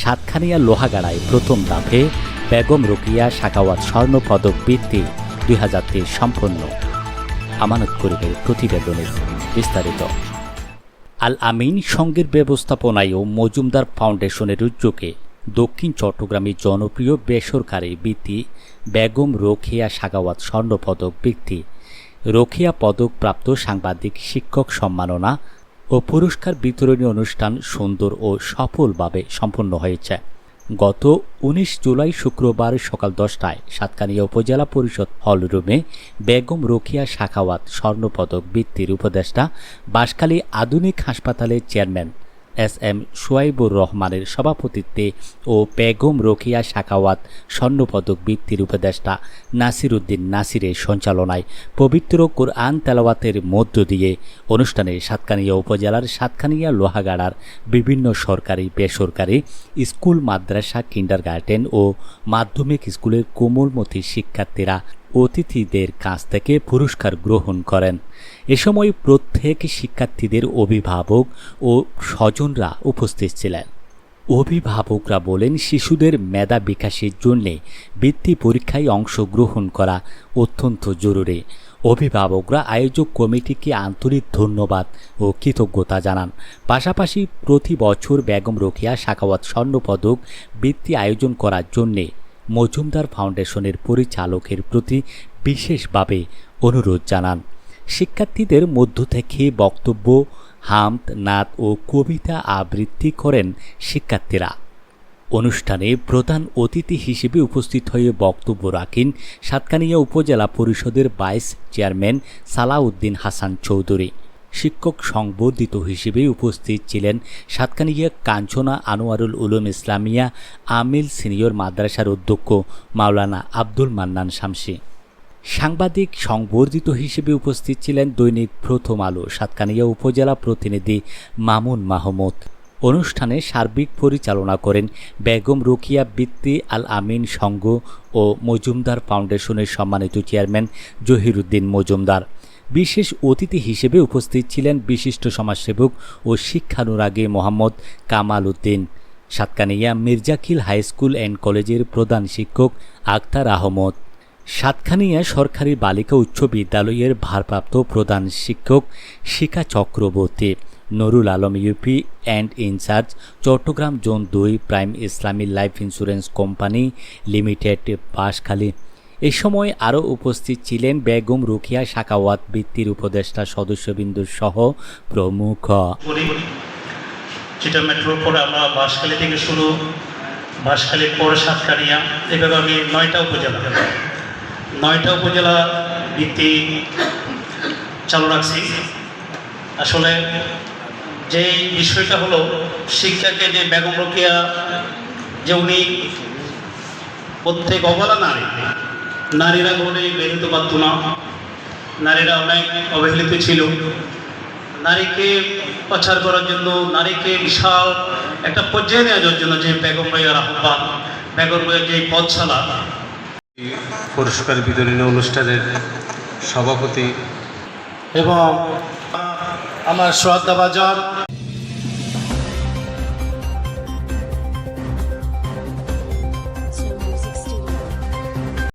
সাতখানিয়া লোহাগাড়ায় প্রথম ধাপে বেগম রোকিয়া শাকাওয়াত স্বর্ণ পদক বৃত্তি দুই হাজার তেইশ সম্পন্ন। আমানত করিবের প্রতিবেদনের বিস্তারিত। আল আমিন সঙ্গের ব্যবস্থাপনায় ও মজুমদার ফাউন্ডেশনের উদ্যোগে দক্ষিণ চট্টগ্রামের জনপ্রিয় বেসরকারি বৃত্তি বেগম রোখিয়া সাগাওয়াত স্বর্ণপদক বৃত্তি। রোখিয়া পদক প্রাপ্ত সাংবাদিক, শিক্ষক সম্মাননা ও পুরস্কার বিতরণী অনুষ্ঠান সুন্দর ও সফলভাবে সম্পন্ন হয়েছে। গত উনিশ জুলাই শুক্রবার সকাল দশটায় সাতকানিয়া উপজেলা পরিষদ হলরুমে বেগম রোকিয়া শাখাওয়াত স্বর্ণপদক বৃত্তির উপদেষ্টা বাসকালী আধুনিক হাসপাতালের চেয়ারম্যান এস এম সোয়াইবুর রহমানের সভাপতিত্বে ও বেগম রোকিয়া শাখাওয়াত স্বর্ণপদক বৃত্তির উপদেষ্টা নাসির উদ্দিন নাসিরের সঞ্চালনায় পবিত্র কোরআন তেলাওয়াতের মধ্য দিয়ে অনুষ্ঠানে সাতকানিয়া উপজেলার সাতকানিয়া লোহাগাড়ার বিভিন্ন সরকারি, বেসরকারি স্কুল, মাদ্রাসা কিন্ডারগার্ডেন ও মাধ্যমিক স্কুলের কোমলমতি শিক্ষার্থীরা অতিথিদের কাছ থেকে পুরস্কার গ্রহণ করেন। এ সময় প্রত্যেক শিক্ষার্থীদের অভিভাবক ও স্বজনরা উপস্থিত ছিলেন। অভিভাবকরা বলেন, শিশুদের মেধা বিকাশের জন্যে বৃত্তি পরীক্ষায় অংশগ্রহণ করা অত্যন্ত জরুরি। অভিভাবকরা আয়োজক কমিটিকে আন্তরিক ধন্যবাদ ও কৃতজ্ঞতা জানান। পাশাপাশি প্রতি বছর বেগম রোকিয়া শাখাওয়াত স্বর্ণপদক বৃত্তি আয়োজন করার জন্যে মজুমদার ফাউন্ডেশনের পরিচালকের প্রতি বিশেষভাবে অনুরোধ জানান। শিক্ষার্থীদের মধ্য থেকে বক্তব্য হামদ নাত ও কবিতা আবৃত্তি করেন শিক্ষার্থীরা। অনুষ্ঠানে প্রধান অতিথি হিসেবে উপস্থিত হয়ে বক্তব্য রাখেন সাতকানিয়া উপজেলা পরিষদের ভাইস চেয়ারম্যান সালাউদ্দিন হাসান চৌধুরী। শিক্ষক সংবর্ধিত হিসেবে উপস্থিত ছিলেন সাতকানিয়া কাঞ্চনা আনোয়ারুল উলুম ইসলামিয়া, আমিল সিনিয়র মাদ্রাসার অধ্যক্ষ মাওলানা আব্দুল মান্নান শামসী। সাংবাদিক সংবর্ধিত হিসেবে উপস্থিত ছিলেন দৈনিক প্রথম আলো সাতকানিয়া উপজেলা প্রতিনিধি মামুন মাহমুদ। অনুষ্ঠানে সার্বিক পরিচালনা করেন বেগম রোকিয়া বৃত্তি আল আমিন সংঘ ও মজুমদার ফাউন্ডেশনের সম্মানিত চেয়ারম্যান জহিরুদ্দিন মজুমদার। বিশেষ অতিথি হিসেবে উপস্থিত ছিলেন বিশিষ্ট সমাজসেবক ও শিক্ষানুরাগী Mohammad Kamal Uddin, Satkania Mirzakhil high school and কলেজের প্রধান শিক্ষক আক্তার আহমদ সাতখানিয়া সরকারি বালিকা উচ্চ বিদ্যালয়ের ভারপ্রাপ্ত প্রধান শিক্ষক Shikha Chakraborty, Nurul Alam UP and in charge Chattogram zone দুই Prime Islami life insurance company limited, Banshkhali. এ সময় আরও উপস্থিত ছিলেন বেগম রুখিয়া শাকাওয়াত বৃত্তির উপদেষ্টা সদস্যবিন্দু সহ প্রমুখ। যেটা মেট্রোর পরে আমরা বাঁশখালী থেকে শুরু বাঁশখালীর পরে সাতকানিয়া, এভাবে আমি নয়টা উপজেলা নয়টা উপজেলা ভিত্তি চালু রাখছি। আসলে যে বিষয়টা হলো, শিক্ষাকে যে বেগম রোকিয়া যে উনি প্রত্যেক অবলা নারী নারীরা ঘরে বেরোতে পারতো না। নারীরা অনেক অবহেলিত ছিল। নারীকে প্রচার করার জন্য নারীকে বিশাল একটা পর্যায়ে নেওয়ার জন্য যে বেগম ভাইয়ার আহ্বান বেগম ভাইয়ের যে পথশালা পুরস্কার বিতরণী অনুষ্ঠানের সভাপতি। এবং আমার শ্রদ্ধাভাজন